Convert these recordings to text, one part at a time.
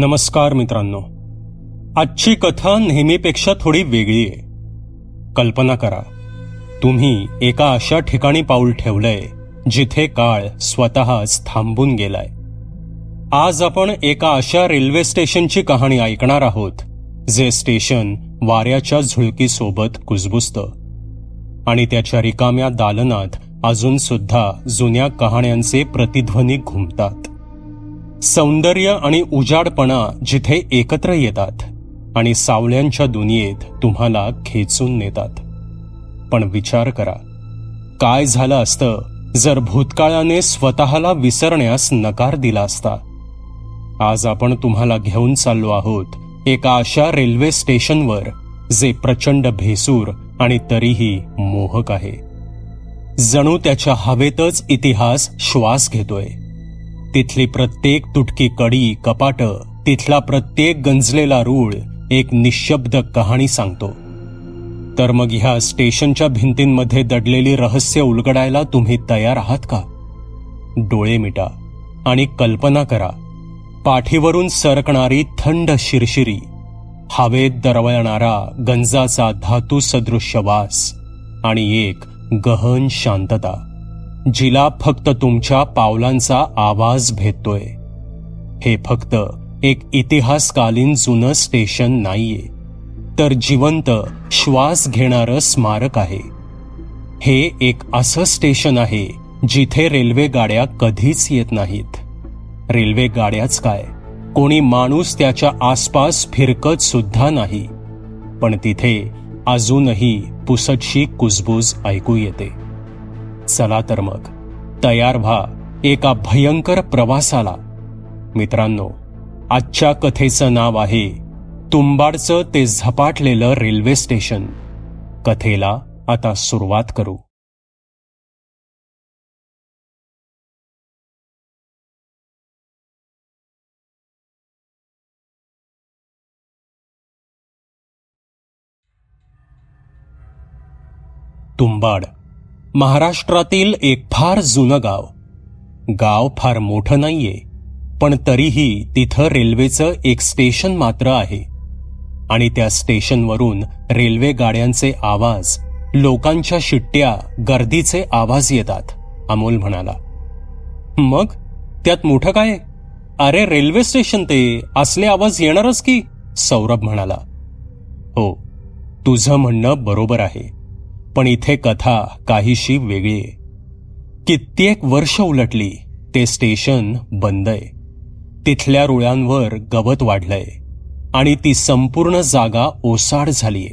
नमस्कार मित्रांनो. आजची कथा नेहमीपेक्षा थोडी वेगळी आहे. कल्पना करा. तुम्ही एका अशा ठिकाणी पाऊल ठेवलंय जिथे काळ स्वतःच थांबून गेलाय. आज आपण एका अशा रेल्वे स्टेशनची कहाणी ऐकणार आहोत जे स्टेशन वाऱ्याच्या झुळकीसोबत कुजबुजतं. आणि त्याच्या रिकाम्या दालनात अजून सुद्धा जुन्या कहाण्यांचे प्रतिध्वनी घुमतात. सौंदर्य आणि उजाडपणा जिथे एकत्र येतात आणि सावल्यांच्या दुनियेत तुम्हाला खेचून नेतात. पण विचार करा काय झालं असतं जर भूतकाळाने स्वतःला विसरण्यास नकार दिला असता? आज आपण तुम्हाला घेऊन चाललो आहोत एका अशा रेल्वे स्टेशनवर जे प्रचंड भेसूर आणि तरीही मोहक आहे. जणू त्याच्या हवेतच इतिहास श्वास घेतोय. तिथली प्रत्येक तुटकी कडी कपाट तिथला प्रत्येक गंजलेला रूळ एक निशब्द कहाणी सांगतो. तर मग ह्या स्टेशनच्या भिंतींमध्ये दडलेली रहस्य उलगडायला तुम्ही तयार आहात का? डोळे मिटा आणि कल्पना करा. पाठीवरून सरकणारी थंड शिरशिरी हवेत दरवळणारा गंजाचा धातू सदृश्य वास आणि एक गहन शांतता. जिला फक्त तुमच्या पावलांचा आवाज भेटतोय. हे फक्त एक इतिहासकालीन जुनं स्टेशन नाहीये. तर जिवंत श्वास घेणारं स्मारक आहे. हे एक असं स्टेशन आहे जिथे रेल्वे गाड्या कधीच येत नाहीत. रेल्वे गाड्याच काय? कोणी माणूस त्याच्या आसपास फिरकत सुद्धा नाही. पण तिथे अजूनही पुसटशी कुजबूज ऐकू येते. चला तर मग. तयार व्हा एका भयंकर प्रवासाला. मित्रांनो आजच्या कथेचं नाव आहे तुंबाडचं ते झपाटलेलं रेल्वे स्टेशन. कथेला आता सुरुवात करू. तुंबाड महाराष्ट्रातील एक फार जुनं गाव. गाव फार मोठं नाहीये पण तरीही तिथं रेल्वेचं एक स्टेशन मात्र आहे. आणि त्या स्टेशनवरून रेल्वे गाड्यांचे आवाज लोकांच्या शिट्ट्या गर्दीचे आवाज येतात अमोल म्हणाला. मग? त्यात मोठं काय? अरे रेल्वे स्टेशन ते असले आवाज येणारच की सौरभ म्हणाला. हो तुझं म्हणणं बरोबर आहे. पण इथे कथा काहीशी वेगळी आहे. कित्येक वर्ष उलटली ते स्टेशन बंद आहे. तिथल्या रुळांवर गवत वाढलंय आणि ती संपूर्ण जागा ओसाड झालीय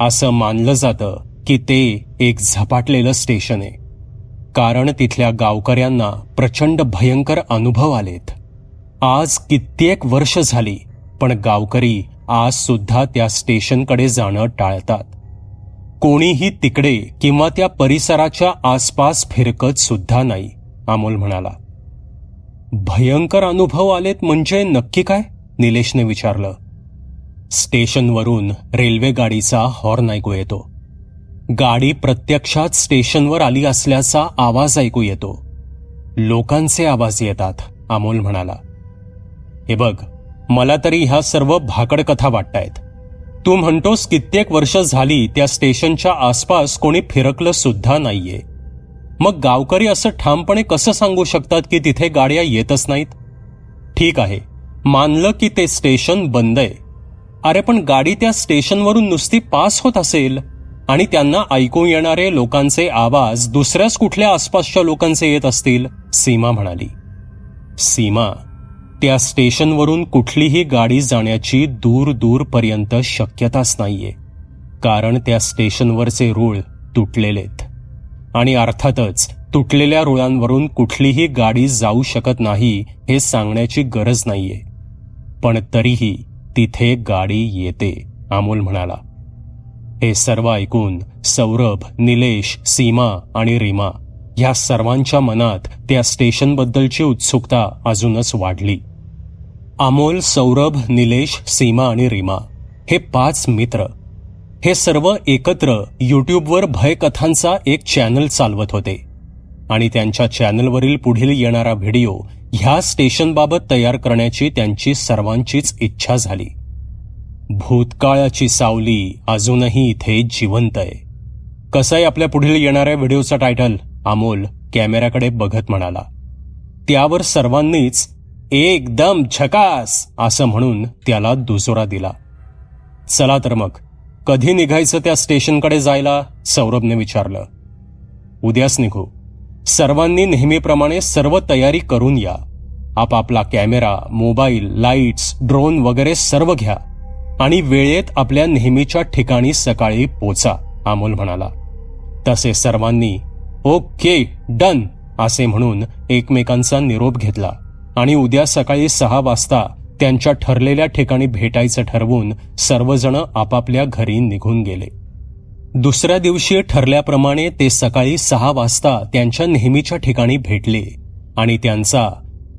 असं मानलं जातं की ते एक झपाटलेलं स्टेशन आहे. कारण तिथल्या गावकऱ्यांना प्रचंड भयंकर अनुभव आलेत. आज कित्येक वर्ष झाली पण गावकरी आज सुद्धा त्या स्टेशनकडे जाणं टाळतात. कोणीही तिकडे किंवा त्या परिसराच्या आसपास फिरकत सुद्धा नाही अमोल म्हणाला. भयंकर अनुभव आलेत म्हणजे नक्की काय? निलेशने विचारलं. स्टेशनवरून रेल्वे गाडीचा हॉर्न ऐकू येतो. गाडी प्रत्यक्षात स्टेशनवर आली असल्याचा आवाज ऐकू येतो. लोकांचे आवाज येतात अमोल म्हणाला. हे बघ मला तरी ह्या सर्व भाकड कथा वाटतायत. तू म्हणतोस कित्येक वर्ष झाली त्या स्टेशनच्या आसपास कोणी फिरकलं सुद्धा नाहीये. मग गावकरी असं ठामपणे कसं सांगू शकतात की तिथे गाड्या येतच नाहीत? ठीक आहे मानलं की ते स्टेशन बंद आहे. अरे पण गाडी त्या स्टेशनवरून नुसती पास होत असेल? आणि त्यांना ऐकू येणारे लोकांचे आवाज दुसऱ्याच कुठल्या आसपासच्या लोकांचे येत असतील? सीमा म्हणाली. सीमा त्या स्टेशनवरून कुठलीही गाडी जाण्याची दूर दूरपर्यंत शक्यताच नाहीये. कारण त्या स्टेशनवरचे रूळ तुटलेलेत. आणि अर्थातच तुटलेल्या रुळांवरून कुठलीही गाडी जाऊ शकत नाही हे सांगण्याची गरज नाहीये. पण तरीही तिथे गाडी येते अमोल म्हणाला. हे सर्व ऐकून सौरभ निलेश सीमा आणि रीमा ह्या सर्वांच्या मनात त्या स्टेशनबद्दलची उत्सुकता अजूनच वाढली. अमोल सौरभ निलेश सीमा आणि रीमा हे पाच मित्र. हे सर्व एकत्र यूट्यूबवर भयकथांचा एक चॅनल चालवत होते. आणि त्यांच्या चॅनलवरील पुढील येणारा व्हिडिओ ह्या स्टेशनबाबत तयार करण्याची त्यांची सर्वांचीच इच्छा झाली. भूतकाळाची सावली अजूनही इथे जिवंत आहे. कसं आहे आपल्या पुढील येणाऱ्या व्हिडिओचा टायटल अमोल कॅमेऱ्याकडे बघत म्हणाला. त्यावर सर्वांनीच एकदम झकास असं म्हणून त्याला दुजोरा दिला. चला तर मग कधी निघायचं त्या स्टेशनकडे जायला? सौरभने विचारलं. उद्याच निघू. सर्वांनी नेहमीप्रमाणे सर्व तयारी करून या. आपापला कॅमेरा मोबाईल लाईट्स ड्रोन वगैरे सर्व घ्या. आणि वेळेत आपल्या नेहमीच्या ठिकाणी सकाळी पोचा अमोल म्हणाला. तसे सर्वांनी ओके डन असे म्हणून एकमेकांचा निरोप घेतला. आणि उद्या सकाळी सहा वाजता त्यांच्या ठरलेल्या ठिकाणी भेटायचं ठरवून सर्वजण आपापल्या घरी निघून गेले. दुसऱ्या दिवशी ठरल्याप्रमाणे ते सकाळी सहा वाजता त्यांच्या नेहमीच्या ठिकाणी भेटले. आणि त्यांचा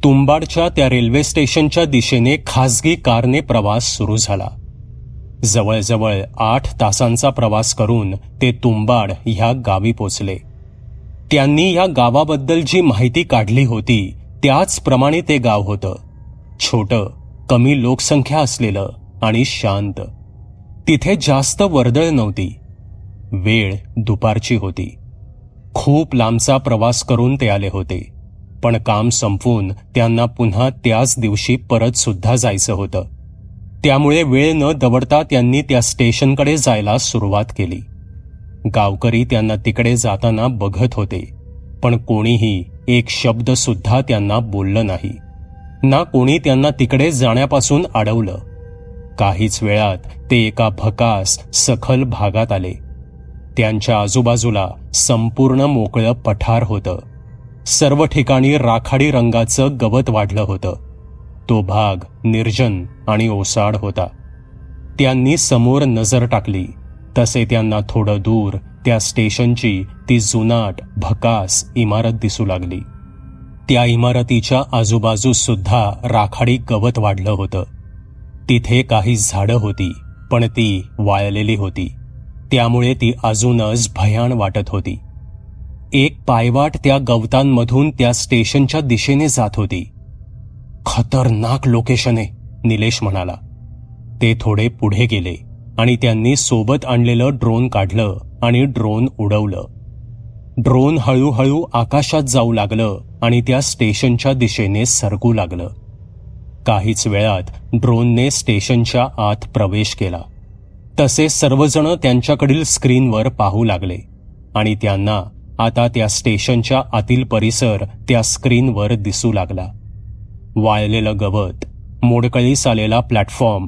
तुंबाडच्या त्या रेल्वे स्टेशनच्या दिशेने खासगी कारने प्रवास सुरू झाला. जवळजवळ आठ तासांचा प्रवास करून ते तुंबाड ह्या गावी पोचले. त्यांनी या गावाबद्दल जी माहिती काढली होती त्याचप्रमाणे ते गाव होतं. छोटं कमी लोकसंख्या असलेलं आणि शांत. तिथे जास्त वर्दळ नव्हती. वेळ दुपारची होती. खूप लांबचा प्रवास करून ते आले होते. पण काम संपवून त्यांना पुन्हा त्याच दिवशी परत सुद्धा जायचं होतं. त्यामुळे वेळ न दवडता त्यांनी त्या स्टेशनकडे जायला सुरुवात केली. गावकरी त्यांना तिकडे जाताना बघत होते पण कोणीही एक शब्द सुद्धा त्यांना बोललं नाही. ना कोणी त्यांना तिकडे जाण्यापासून अडवलं. काहीच वेळात ते एका भकास सखल भागात आले. त्यांच्या आजूबाजूला संपूर्ण मोकळं पठार होतं. सर्व ठिकाणी राखाडी रंगाचं गवत वाढलं होतं. तो भाग निर्जन आणि ओसाड होता. त्यांनी समोर नजर टाकली. तसे त्यांना थोडं दूर त्या स्टेशनची ती जुनाट भकास इमारत दिसू लागली. त्या इमारतीच्या आजूबाजूस सुद्धा राखाडी गवत वाढलं होतं. तिथे काही झाडं होती पण ती वाळलेली होती. त्यामुळे ती अजूनच भयाण वाटत होती. एक पायवाट त्या गवतांमधून त्या स्टेशनच्या दिशेने जात होती. खतरनाक लोकेशन आहे निलेश म्हणाला. ते थोडे पुढे गेले. आणि त्यांनी सोबत आणलेलं ड्रोन काढलं आणि ड्रोन उडवलं. ड्रोन हळूहळू आकाशात जाऊ लागलं आणि त्या स्टेशनच्या दिशेने सरकू लागलं. काहीच वेळात ड्रोनने स्टेशनच्या आत प्रवेश केला. तसे सर्वजण त्यांच्याकडील स्क्रीनवर पाहू लागले आणि त्यांना आता त्या स्टेशनच्या आतील परिसर त्या स्क्रीनवर दिसू लागला. वाळलेलं गवत मोडकळीस आलेला प्लॅटफॉर्म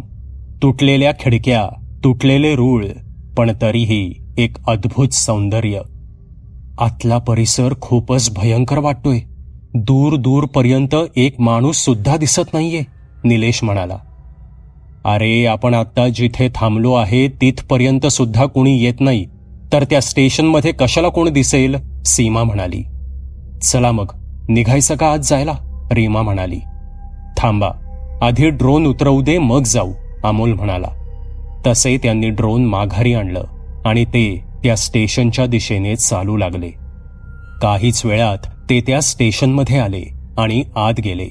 तुटलेल्या खिडक्या तुटलेले रूळ पण तरीही एक अद्भुत सौंदर्य. आतला परिसर खूपच भयंकर वाटतोय. दूर दूरपर्यंत एक माणूस सुद्धा दिसत नाहीये निलेश म्हणाला. अरे आपण आता जिथे थांबलो आहे तिथपर्यंत सुद्धा कोणी येत नाही. तर त्या स्टेशनमध्ये कशाला कोण दिसेल? सीमा म्हणाली. चला मग निघायचं का आज जायला? रीमा म्हणाली. थांबा आधी ड्रोन उतरवू दे मग जाऊ अमोल म्हणाला. तसे त्यांनी ड्रोन माघारी आणलं आणि ते त्या स्टेशनच्या दिशेने चालू लागले. काहीच वेळात ते त्या स्टेशनमध्ये आले आणि आत गेले.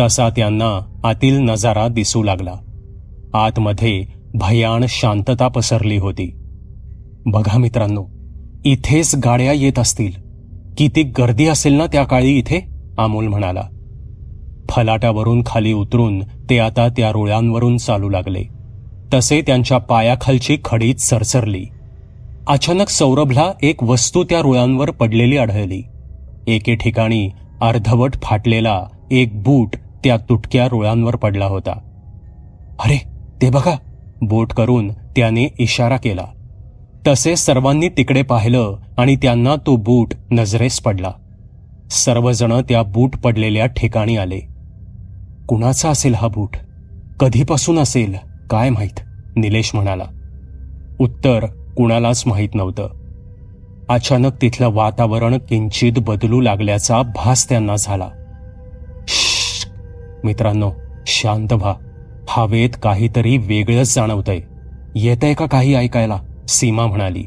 तसा त्यांना आतील नजारा दिसू लागला. आतमध्ये भयाण शांतता पसरली होती. बघा मित्रांनो इथेच गाड्या येत असतील. किती गर्दी असेल ना त्या काळी इथे? अमोल म्हणाला. फलाटावरून खाली उतरून ते आता त्या रुळांवरून चालू लागले. तसे त्यांच्या पायाखालची खडीत सरसरली. अचानक सौरभला एक वस्तू त्या रुळांवर पडलेली आढळली. एके ठिकाणी अर्धवट फाटलेला एक बूट त्या तुटक्या रुळांवर पडला होता. अरे ते बघा बोट करून त्याने इशारा केला. तसे सर्वांनी तिकडे पाहिलं आणि त्यांना तो बूट नजरेस पडला. सर्वजण त्या बूट पडलेल्या ठिकाणी आले. कुणाचा असेल हा बूट? कधीपासून असेल? काय माहीत? निलेश म्हणाला. उत्तर कुणालाच माहीत नव्हतं. अचानक तिथलं वातावरण किंचित बदलू लागल्याचा भास त्यांना झाला. मित्रांनो शांत व्हा. हवेत काहीतरी वेगळंच जाणवतंय. येतंय का काही ऐकायला? सीमा म्हणाली.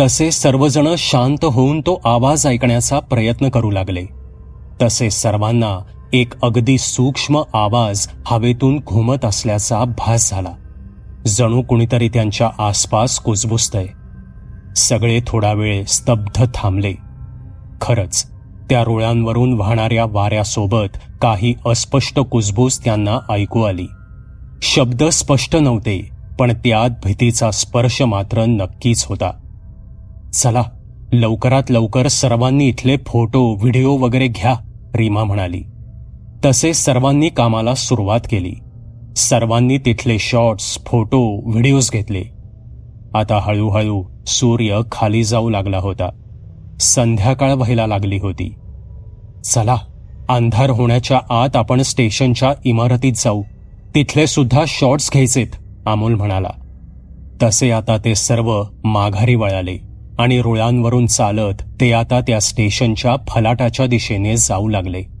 तसे सर्वजण शांत होऊन तो आवाज ऐकण्याचा प्रयत्न करू लागले. तसे सर्वांना एक अगदी सूक्ष्म आवाज हवेतून घुमत असल्याचा भास झाला. जणू कुणीतरी त्यांच्या आसपास कुजबुजतय. सगळे थोडा वेळ स्तब्ध थांबले. खरंच त्या रुळांवरून वाहणाऱ्या वाऱ्यासोबत काही अस्पष्ट कुजबूज त्यांना ऐकू आली. शब्द स्पष्ट नव्हते पण त्यात भीतीचा स्पर्श मात्र नक्कीच होता. चला लवकरात लवकर सर्वांनी इथले फोटो व्हिडिओ वगैरे घ्या रीमा म्हणाली. तसे सर्वांनी कामाला सुरुवात केली. सर्वांनी तिथले शॉट्स फोटो व्हिडिओज घेतले. आता हळूहळू सूर्य खाली जाऊ लागला होता. संध्याकाळ व्हायला लागली होती. चला अंधार होण्याच्या आत आपण स्टेशनच्या इमारतीत जाऊ. तिथले सुद्धा शॉट्स घ्यायचेत अमोल म्हणाला. तसे आता ते सर्व माघारी वळाले आणि रुळांवरून चालत ते आता त्या स्टेशनच्या फलाटाच्या दिशेने जाऊ लागले.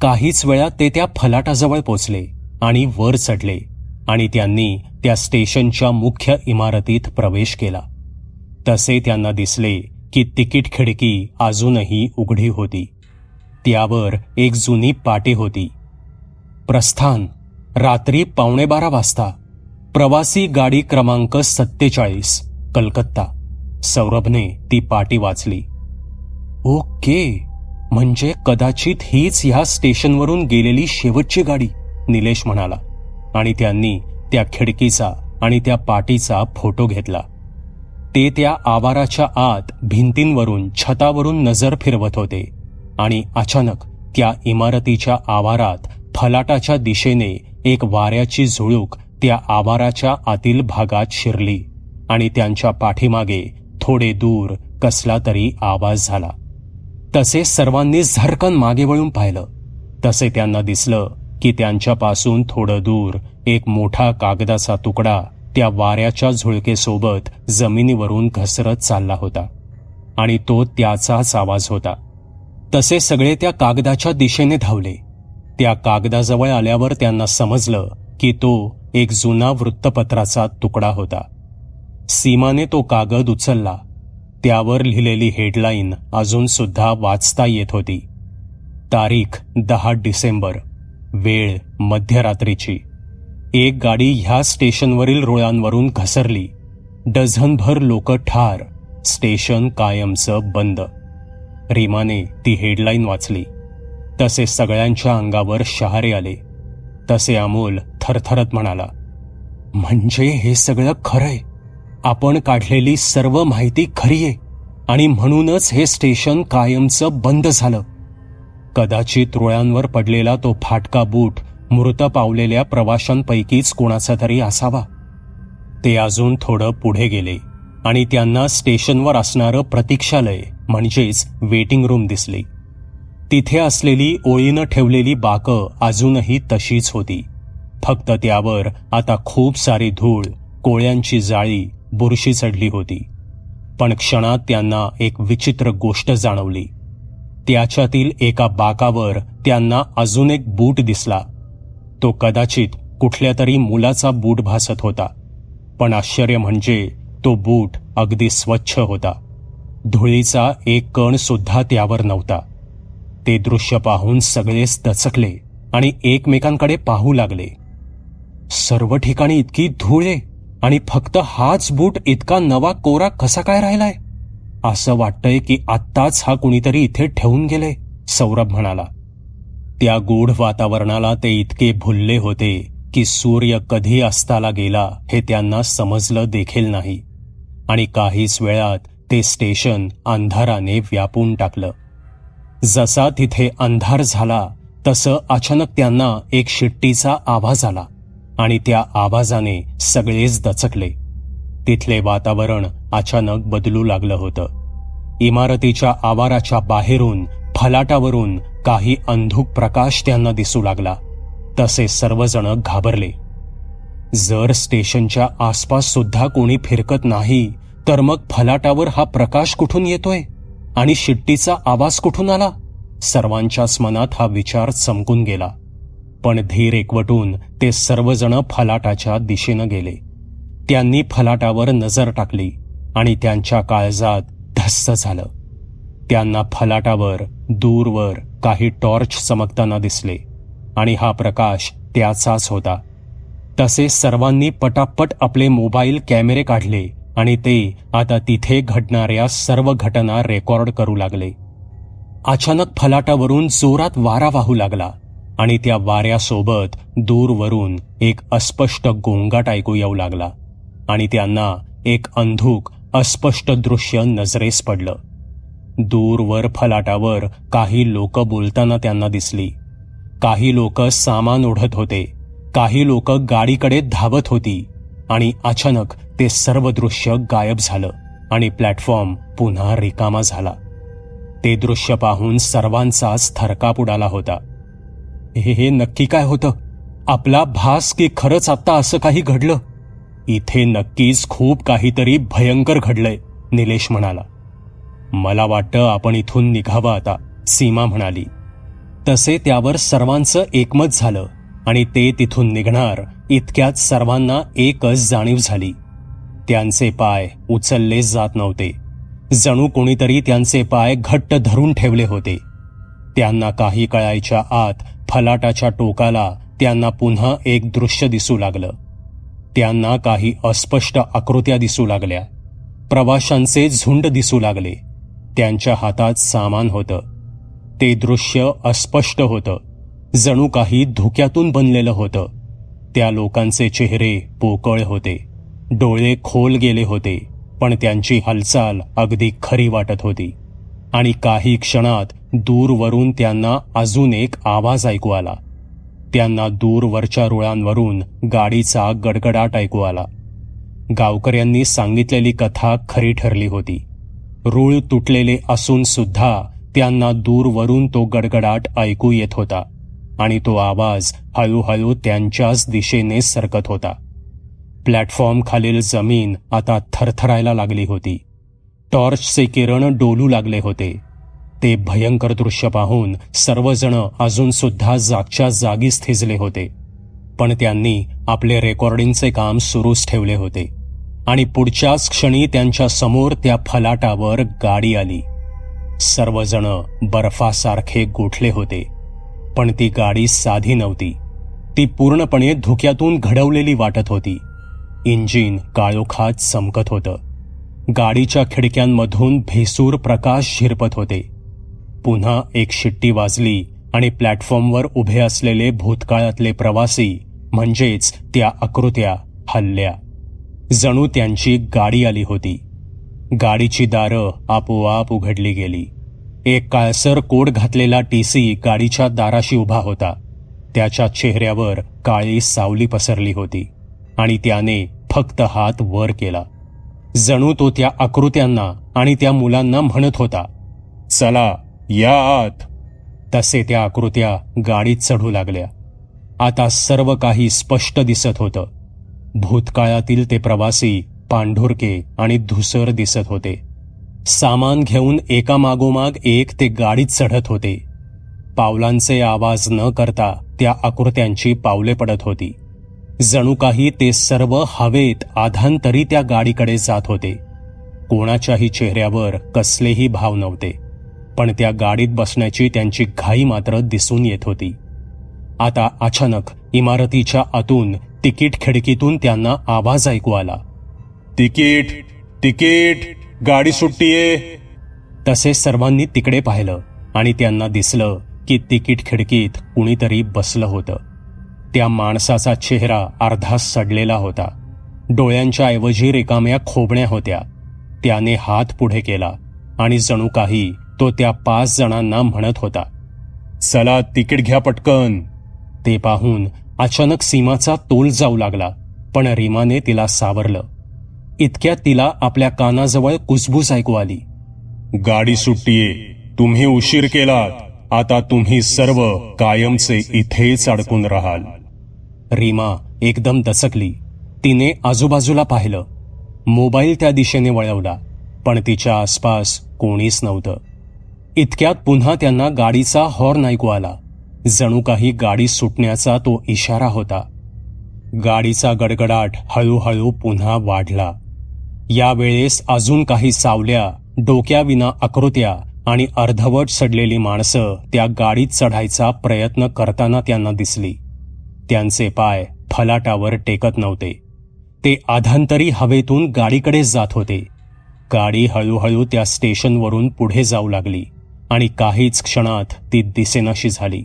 काहीच वेळात ते त्या फलाटाजवळ पोचले आणि वर चढले आणि त्यांनी त्या स्टेशनच्या मुख्य इमारतीत प्रवेश केला. तसे त्यांना दिसले की तिकीट खिडकी अजूनही उघडी होती. त्यावर एक जुनी पाटी होती. प्रस्थान रात्री पावणे बारा वाजता. प्रवासी गाडी क्रमांक सत्तेचाळीस कलकत्ता. सौरभने ती पाटी वाचली. ओके! म्हणजे कदाचित हीच ह्या स्टेशनवरून गेलेली शेवटची गाडी निलेश म्हणाला. आणि त्यांनी त्या खिडकीचा आणि त्या पाटीचा फोटो घेतला. ते त्या आवाराच्या आत भिंतींवरून छतावरून नजर फिरवत होते. आणि अचानक त्या इमारतीच्या आवारात फलाटाच्या दिशेने एक वाऱ्याची झुळूक त्या आवाराच्या आतील भागात शिरली. आणि त्यांच्या पाठीमागे थोडे दूर कसला तरी आवाज झाला. तसे सर्वांनी झरकन मागे वळून पाहिलं. तसे त्यांना दिसलं की त्यांच्यापासून थोडं दूर एक मोठा कागदाचा तुकडा त्या वाऱ्याच्या झुळकेसोबत जमिनीवरून घसरत चालला होता. आणि तो त्याचाच आवाज होता. तसे सगळे त्या कागदाच्या दिशेने धावले. त्या कागदाजवळ आल्यावर त्यांना समजलं की तो एक जुना वृत्तपत्राचा तुकडा होता. सीमाने तो कागद उचलला. त्यावर लिहिलेली हेडलाईन अजून सुद्धा वाचता येत होती. तारीख दहा डिसेंबर. वेळ मध्यरात्रीची. एक गाडी ह्या स्टेशनवरील रुळांवरून घसरली. डझनभर लोक ठार. स्टेशन कायमचं बंद. रीमाने ती हेडलाईन वाचली. तसे सगळ्यांच्या अंगावर शहारे आले. तसे अमोल थरथरत म्हणाला म्हणजे हे सगळं खरंय? आपण काढलेली सर्व माहिती खरी आहे आणि म्हणूनच हे स्टेशन कायमचं बंद झालं. कदाचित रुळ्यांवर पडलेला तो फाटका बूट मृत पावलेल्या प्रवाशांपैकीच कोणाचा तरी असावा. ते अजून थोडं पुढे गेले आणि त्यांना स्टेशनवर असणारं प्रतीक्षालय म्हणजेच वेटिंग रूम दिसली. तिथे असलेली ओळीनं ठेवलेली बाकं अजूनही तशीच होती. फक्त त्यावर आता खूप सारी धूळ कोळ्यांची जाळी बुरशी चढली होती. पण क्षणात त्यांना एक विचित्र गोष्ट जाणवली. त्याच्यातील एका बाकावर त्यांना अजून एक बूट दिसला. तो कदाचित कुठल्या तरी मुलाचा बूट भासत होता. पण आश्चर्य म्हणजे तो बूट अगदी स्वच्छ होता. धुळीचा एक कण सुद्धा त्यावर नव्हता. ते दृश्य पाहून सगळेच दचकले आणि एकमेकांकडे पाहू लागले. सर्व ठिकाणी इतकी धूळ! आहे आणि फक्त हाच बूट इतका नवा कोरा कसा काय राहिलाय? असं वाटतंय की आत्ताच हा कुणीतरी इथे ठेवून गेले सौरभ म्हणाला. त्या गूढ वातावरणाला ते इतके भुलले होते की सूर्य कधी अस्ताला गेला हे त्यांना समजलं देखील नाही. आणि काहीच वेळात ते स्टेशन अंधाराने व्यापून टाकलं. जसा तिथे अंधार झाला तसं अचानक त्यांना एक शिट्टीचा आवाज आला. आणि त्या आवाजाने सगळेच दचकले. तिथले वातावरण अचानक बदलू लागलं होतं. इमारतीच्या आवाराच्या बाहेरून फलाटावरून काही अंधुक प्रकाश त्यांना दिसू लागला. तसे सर्वजण घाबरले. जर स्टेशनच्या आसपास सुद्धा कोणी फिरकत नाही तर मग फलाटावर हा प्रकाश कुठून येतोय? आणि शिट्टीचा आवाज कुठून आला? सर्वांच्याच मनात हा विचार चमकून गेला. पण धीर एकवटून ते सर्वजण फलाटाच्या दिशेनं गेले. त्यांनी फलाटावर नजर टाकली आणि त्यांच्या काळजात धस्स झालं. त्यांना फलाटावर दूरवर काही टॉर्च चमकताना दिसले आणि हा प्रकाश त्याचाच होता. तसे सर्वांनी पटापट आपले मोबाईल कॅमेरे काढले आणि ते आता तिथे घडणाऱ्या सर्व घटना रेकॉर्ड करू लागले. अचानक फलाटावरून जोरात वारा वाहू लागला. आणि त्या वाऱ्यासोबत दूरवरून एक अस्पष्ट गोंगाट ऐकू येऊ लागला आणि त्यांना एक अंधूक अस्पष्ट दृश्य नजरेस पडलं. दूरवर फलाटावर काही लोक बोलताना त्यांना दिसली. काही लोक सामान ओढत होते. काही लोक गाडीकडे धावत होती आणि अचानक ते सर्व दृश्य गायब झालं आणि प्लॅटफॉर्म पुन्हा रिकामा झाला. ते दृश्य पाहून सर्वांचाच थरकाप उडाला होता. हे हे नक्की काय होतं? आपला भास की खरंच आत्ता असं काही घडलं? इथे नक्कीच खूप काहीतरी भयंकर घडलंय निलेश म्हणाला. मला वाटतं आपण इथून निघावं आता सीमा म्हणाली. तसे त्यावर सर्वांचं एकमत झालं आणि ते तिथून निघणार इतक्यात सर्वांना एकच जाणीव झाली. त्यांचे पाय उचलले जात नव्हते. जणू कोणीतरी त्यांचे पाय घट्ट धरून ठेवले होते. त्यांना काही कळायच्या आत फलाटाच्या टोकाला त्यांना पुन्हा एक दृश्य दिसू लागलं. त्यांना काही अस्पष्ट आकृत्या दिसू लागल्या. प्रवाशांचे झुंड दिसू लागले. त्यांच्या हातात सामान होतं. ते दृश्य अस्पष्ट होतं. जणू काही धुक्यातून बनलेलं होतं. त्या लोकांचे चेहरे पोकळ होते. डोळे खोल गेले होते. पण त्यांची हालचाल अगदी खरी वाटत होती. आणि काही क्षणात दूरवरून त्यांना अजून एक आवाज ऐकू आला. त्यांना दूरवरच्या रुळांवरून गाडीचा गडगडाट ऐकू आला. गावकऱ्यांनी सांगितलेली कथा खरी ठरली होती. रूळ तुटलेले असून सुद्धा त्यांना दूरवरून तो गडगडाट ऐकू येत होता आणि तो आवाज हळूहळू त्यांच्याच दिशेने सरकत होता. प्लॅटफॉर्म खालील जमीन आता थरथरायला लागली होती. टॉर्चचे किरण डोलू लागले होते. ते भयंकर दृश्य पाहून सर्वजण अजून सुद्धा जागच्या जागीच थिजले होते. पण त्यांनी आपले रेकॉर्डिंगचे काम सुरूच ठेवले होते आणि पुढच्याच क्षणी त्यांच्यासमोर त्या फलाटावर गाडी आली. सर्वजण बर्फासारखे गोठले होते पण ती गाडी साधी नव्हती. ती पूर्णपणे धुक्यातून घडवलेली वाटत होती. इंजिन काळोखात चमकत होतं. गाडीच्या खिडक्यांमधून भेसूर प्रकाश झिरपत होते. पुन्हा एक शिट्टी वाजली आणि प्लॅटफॉर्मवर उभे असलेले भूतकाळातले प्रवासी म्हणजेच त्या आकृत्या हल्ल्या. जणू त्यांची गाडी आली होती. गाडीची दारं आपोआप उघडली गेली. एक काळसर कोड घातलेला टी सी गाडीच्या दाराशी उभा होता. त्याच्या चेहऱ्यावर काळी सावली पसरली होती आणि त्याने फक्त हात वर केला. जणू तो त्या आकृत्यांना आणि त्या मुलांना म्हणत होता चला या आत तसे त्या आकृत्या गाडीत चढू लागल्या. आता सर्व काही स्पष्ट दिसत होतं. भूतकाळातील ते प्रवासी पांढुरके आणि धुसर दिसत होते. सामान घेऊन एकामागोमाग एक ते गाडीत चढत होते. पावलांचे आवाज न करता त्या आकृत्यांची पावले पडत होती. जणू काही ते सर्व हवेत आधांतरी त्या गाडीकडे जात होते. कोणाच्याही चेहऱ्यावर कसलेही भाव नव्हते. पण त्या गाडीत बसण्याची त्यांची घाई मात्र दिसून येत होती. आता अचानक इमारतीच्या आतून तिकीट खिडकीतून त्यांना आवाज ऐकू आला. तिकीट तिकीट गाडी सुट्टीये. तसे सर्वांनी तिकडे पाहिलं आणि त्यांना दिसलं की तिकीट खिडकीत कुणीतरी बसलं होतं. त्या माणसाचा चेहरा अर्धा सडलेला होता. डोळ्यांच्या ऐवजी रिकाम्या खोबण्या होत्या. त्याने हात पुढे केला आणि जणू काही तो त्या पाच जणांना म्हणत होता चला तिकीट घ्या पटकन. ते पाहून अचानक सीमाचा तोल जाऊ लागला पण रीमाने तिला सावरलं. इतक्यात तिला आपल्या कानाजवळ कुसबूस ऐकू आली. गाडी सुट्टीये तुम्ही उशीर केलात. आता तुम्ही सर्व कायमचे इथेच अडकून राहाल. रीमा एकदम दचकली. तिने आजूबाजूला पाहिलं. मोबाईल त्या दिशेने वळवला पण तिच्या आसपास कोणीच नव्हतं. इतक्यात पुन्हा त्यांना गाडीचा हॉर्न ऐकू आला. जणू काही गाडी सुटण्याचा तो इशारा होता. गाडीचा गडगडाट हळूहळू पुन्हा वाढला. यावेळेस अजून काही सावल्या डोक्याविना आकृत्या आणि अर्धवट सडलेली माणसं त्या गाडीत चढायचा प्रयत्न करताना त्यांना दिसली. त्यांचे पाय फलाटावर टेकत नव्हते. ते आधांतरी हवेतून गाडीकडे जात होते. गाडी हळूहळू त्या स्टेशनवरून पुढे जाऊ लागली. आणि काहीच क्षणात ती दिसेनाशी झाली.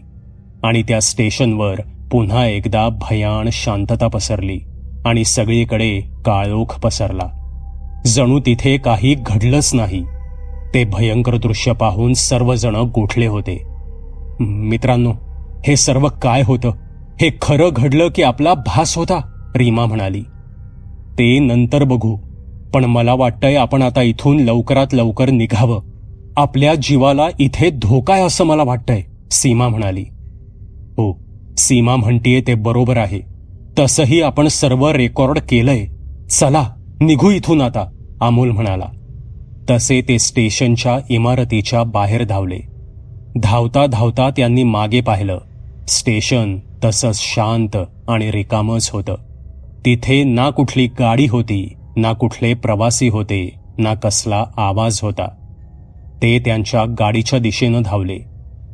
आणि त्या स्टेशनवर पुन्हा एकदा भयान शांतता पसरली आणि सगळीकडे काळोख पसरला. जणू तिथे काही घडलंच नाही. ते भयंकर दृश्य पाहून सर्वजण गोठले होते. मित्रांनो हे सर्व काय होतं? हे खरं घडलं की आपला भास होता? रीमा म्हणाली. ते नंतर बघू. पण मला वाटतंय आपण आता इथून लवकरात लवकर निघावं. आपल्या जीवाला इथे धोका आहे असं मला वाटतंय सीमा म्हणाली. हो सीमा म्हणतीये ते बरोबर आहे. तसंही आपण सर्व रेकॉर्ड केलंय. चला निघू इथून आता अमोल म्हणाला. तसे ते स्टेशनच्या इमारतीच्या बाहेर धावले. धावता धावता त्यांनी मागे पाहिलं. स्टेशन तसंच शांत आणि रिकामच होतं. तिथे ना कुठली गाडी होती ना कुठले प्रवासी होते ना कसला आवाज होता. ते त्यांच्या गाडीच्या दिशेनं धावले.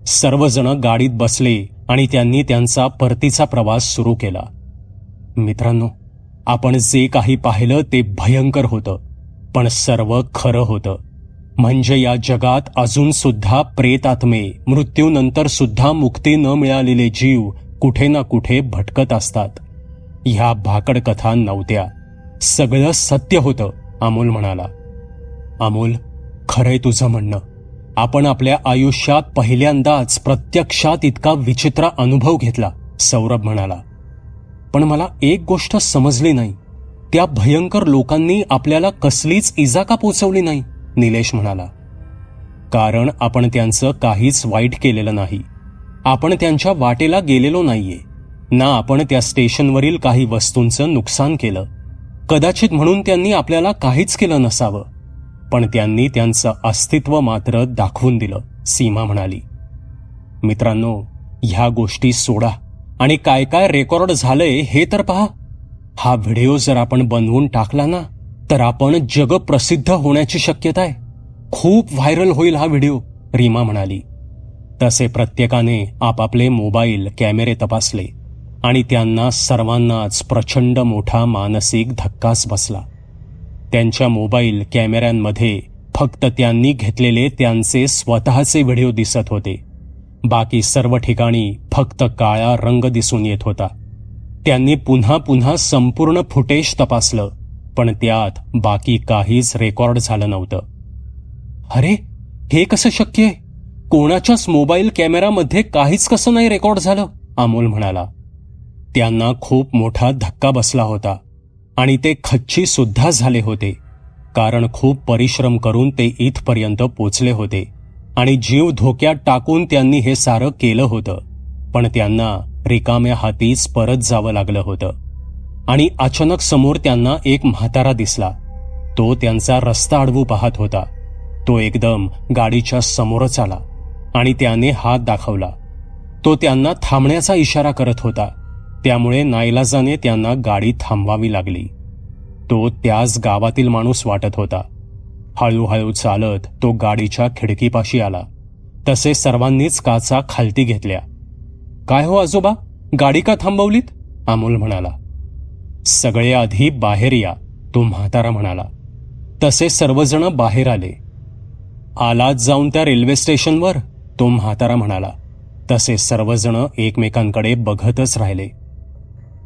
सर्वजण गाडीत बसले आणि त्यांनी त्यांचा परतीचा प्रवास सुरू केला. मित्रांनो आपण जे काही पाहिलं ते भयंकर होतं पण सर्व खरं होतं. म्हणजे या जगात अजून सुद्धा प्रेतात्मे मृत्यूनंतर सुद्धा मुक्ती न मिळालेले जीव कुठे ना कुठे भटकत असतात. ह्या भाकड कथा नव्हत्या. सगळं सत्य होतं अमोल म्हणाला. अमोल खरंय तुझं म्हणणं. आपण आपल्या आयुष्यात पहिल्यांदाच प्रत्यक्षात इतका विचित्र अनुभव घेतला सौरभ म्हणाला. पण मला एक गोष्ट समजली नाही. त्या भयंकर लोकांनी आपल्याला कसलीच इजा का पोचवली नाही? निलेश म्हणाला. कारण आपण त्यांचं काहीच वाईट केलेलं नाही. आपण त्यांच्या वाटेला गेलेलो नाहीये. ना आपण त्या स्टेशनवरील काही वस्तूंचं नुकसान केलं. कदाचित म्हणून त्यांनी आपल्याला काहीच केलं नसावं. पण त्यांनी त्यांचं अस्तित्व मात्र दाखवून दिलं. सीमा म्हणाली मित्रांनो ह्या गोष्टी सोडा आणि काय काय रेकॉर्ड झालंय हे तर पहा. हा व्हिडिओ जर आपण बनवून टाकला ना तर आपण जगप्रसिद्ध होण्याची शक्यता आहे. खूप व्हायरल होईल हा व्हिडिओ रीमा म्हणाली. तसे प्रत्येकाने आपापले मोबाईल कॅमेरे तपासले आणि त्यांना सर्वांनाच प्रचंड मोठा मानसिक धक्काच बसला. त्यांच्या मोबाईल कॅमेऱ्यांमध्ये फक्त त्यांनी घेतलेले त्यांचे स्वतःचे व्हिडिओ दिसत होते. बाकी सर्व ठिकाणी फक्त काळा रंग दिसून येत होता. त्यांनी पुन्हा पुन्हा संपूर्ण फुटेज तपासलं पण त्यात बाकी काहीच रेकॉर्ड झालं नव्हतं. अरे हे कसं शक्य आहे? कोणाच्याच मोबाईल कॅमेरामध्ये काहीच कसं नाही रेकॉर्ड झालं? अमोल म्हणाला. त्यांना खूप मोठा धक्का बसला होता. आणि ते खच्ची सुद्धा झाले होते. कारण खूप परिश्रम करून ते इथपर्यंत पोचले होते. आणि जीव धोक्यात टाकून त्यांनी हे सारं केलं होतं. पण त्यांना रिकाम्या हातीच परत जावं लागलं होतं. आणि अचानक समोर त्यांना एक म्हातारा दिसला. तो त्यांचा रस्ता अडवू पाहत होता. तो एकदम गाडीच्या समोरच आला. आणि त्याने हात दाखवला. तो त्यांना थांबण्याचा इशारा करत होता. त्यामुळे नाईलाजाने त्यांना गाडी थांबवावी लागली. तो त्याच गावातील माणूस वाटत होता. हळूहळू चालत तो गाडीच्या खिडकीपाशी आला. तसे सर्वांनीच काचा खालती घेतल्या. काय हो आजोबा? गाडी का थांबवलीत? अमोल म्हणाला. सगळे आधी बाहेर या तो म्हातारा म्हणाला. तसे सर्वजण बाहेर आले. आलात जाऊन त्या रेल्वे स्टेशनवर? तो म्हातारा म्हणाला. तसे सर्वजण एकमेकांकडे बघतच राहिले.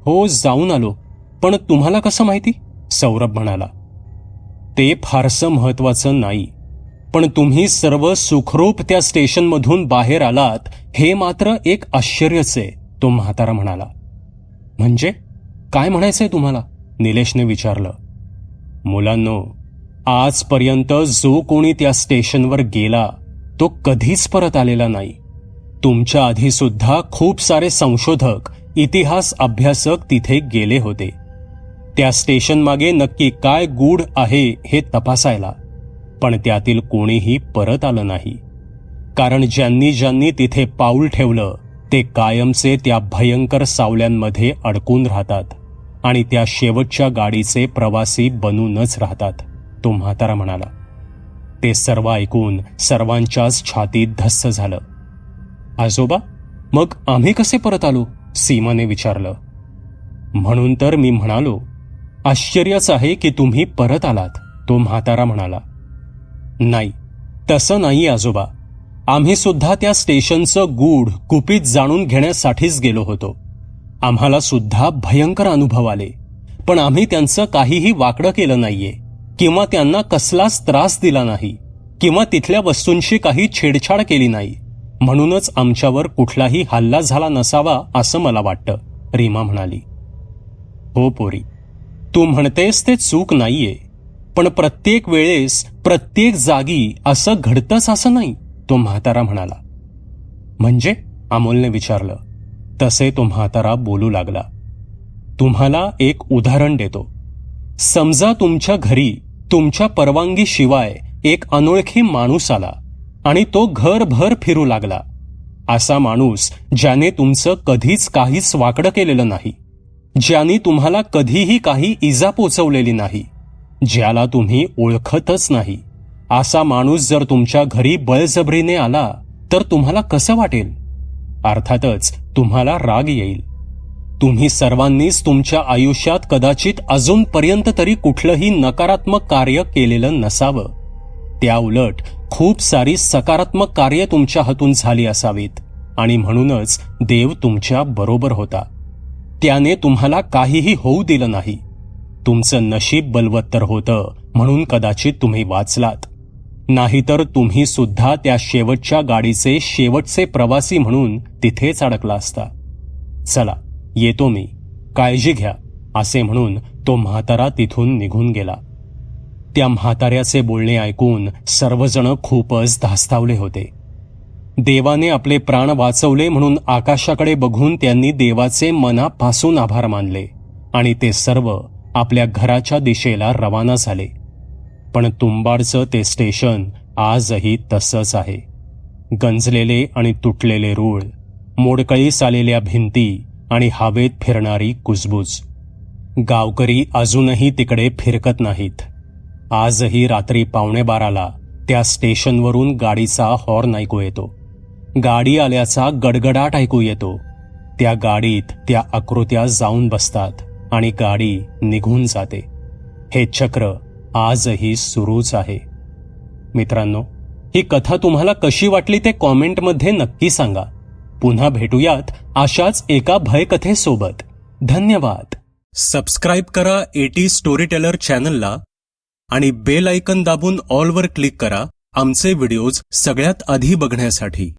हो जाऊन आलो. पण तुम्हाला कसं माहिती? सौरभ म्हणाला ते फारसं महत्वाचं नाही. पण तुम्ही सर्व सुखरूप त्या स्टेशनमधून बाहेर आलात हे मात्र एक आश्चर्यच आहे तो म्हातारा म्हणाला. म्हणजे? काय म्हणायचंय तुम्हाला? निलेशने विचारलं. मुलांनो आजपर्यंत जो कोणी त्या स्टेशनवर गेला तो कधीच परत आलेला नाही. तुमच्या आधी सुद्धा खूप सारे संशोधक इतिहास अभ्यासक तिथे गेले होते. त्या स्टेशनमागे नक्की काय गूढ आहे हे तपासायला पण त्यातील कोणीही परत आलं नाही. कारण ज्यांनी ज्यांनी तिथे पाऊल ठेवलं ते कायमचे त्या भयंकर सावल्यांमध्ये अडकून राहतात आणि त्या शेवटच्या गाडीचे प्रवासी बनूनच राहतात तो म्हातारा म्हणाला. ते सर्व ऐकून सर्वांच्याच छातीत धस्स झालं. आजोबा मग आम्ही कसे परत आलो? सीमाने विचारलं. म्हणून तर मी म्हणालो आश्चर्यच आहे की तुम्ही परत आलात तो म्हातारा म्हणाला. नाही तसं नाही आजोबा. आम्ही सुद्धा त्या स्टेशनचं गूढ कुपीत जाणून घेण्यासाठीच गेलो होतो. आम्हाला सुद्धा भयंकर अनुभव आले. पण आम्ही त्यांचं काहीही वाकडं केलं नाहीये किंवा त्यांना कसलाच त्रास दिला नाही किंवा तिथल्या वस्तूंशी काही छेडछाड केली नाही. म्हणूनच आमच्यावर कुठलाही हल्ला झाला नसावा असं मला वाटतं रीमा म्हणाली. हो पोरी तू म्हणतेस ते चूक नाहीये पण प्रत्येक वेळेस प्रत्येक जागी असं घडतंच असं नाही तो म्हातारा म्हणाला. म्हणजे? अमोलने विचारलं. तसे तो म्हातारा बोलू लागला. तुम्हाला एक उदाहरण देतो. समजा तुमच्या घरी तुमच्या परवानगीशिवाय एक अनोळखी माणूस आला. आणि तो घरभर फिरू लागला. असा माणूस ज्याने तुमचं कधीच काहीच वाकडं केलेलं नाही ज्याने तुम्हाला कधीही काही इजा पोचवलेली नाही ज्याला तुम्ही ओळखतच नाही. असा माणूस जर तुमच्या घरी बळजबरीने आला तर तुम्हाला कसं वाटेल? अर्थातच तुम्हाला राग येईल. तुम्ही सर्वांनीच तुमच्या आयुष्यात कदाचित अजूनपर्यंत तरी कुठलंही नकारात्मक कार्य केलेलं नसावं. त्या उलट खूप सारी सकारात्मक कार्य तुमच्या हातून झाली असावीत. आणि म्हणूनच देव तुमच्या बरोबर होता. त्याने तुम्हाला काहीही होऊ दिलं नाही. तुमचं नशीब बलवत्तर होतं म्हणून कदाचित तुम्ही वाचलात. नाहीतर तुम्ही सुद्धा त्या शेवटच्या गाडीचे शेवटचे प्रवासी म्हणून तिथेच अडकला असता. चला येतो मी. काळजी घ्या असे म्हणून तो म्हातारा तिथून निघून गेला. त्या म्हाताऱ्याचे बोलणे ऐकून सर्वजण खूपच धास्तावले होते. देवाने आपले प्राण वाचवले म्हणून आकाशाकडे बघून त्यांनी देवाचे मनापासून आभार मानले आणि ते सर्व आपल्या घराच्या दिशेला रवाना झाले. पण तुंबाडचं ते स्टेशन आजही तसंच आहे. गंजलेले आणि तुटलेले रूळ मोडकळीस आलेल्या भिंती आणि हवेत फिरणारी कुजबूज. गावकरी अजूनही तिकडे फिरकत नाहीत. आजही रात्री पावणे बाराला त्या स्टेशनवरून गाडीचा हॉर्न ऐकू येतो. गाडी आल्याचा गडगडाट ऐकू येतो. त्या गाडीत त्या आकृत्या जाऊन बसतात आणि गाडी निघून जाते. हे चक्र आजही सुरूच आहे. मित्रांनो ही कथा तुम्हाला कशी वाटली ते कॉमेंटमध्ये नक्की सांगा. पुन्हा भेटूयात अशाच एका भयकथेसोबत. धन्यवाद. सबस्क्राईब करा एटी स्टोरी टेलर चॅनलला आणि बेल आयकन दाबून ऑलवर क्लिक करा. आमचे व्हिडिओज सगळ्यात आधी बघण्यासाठी.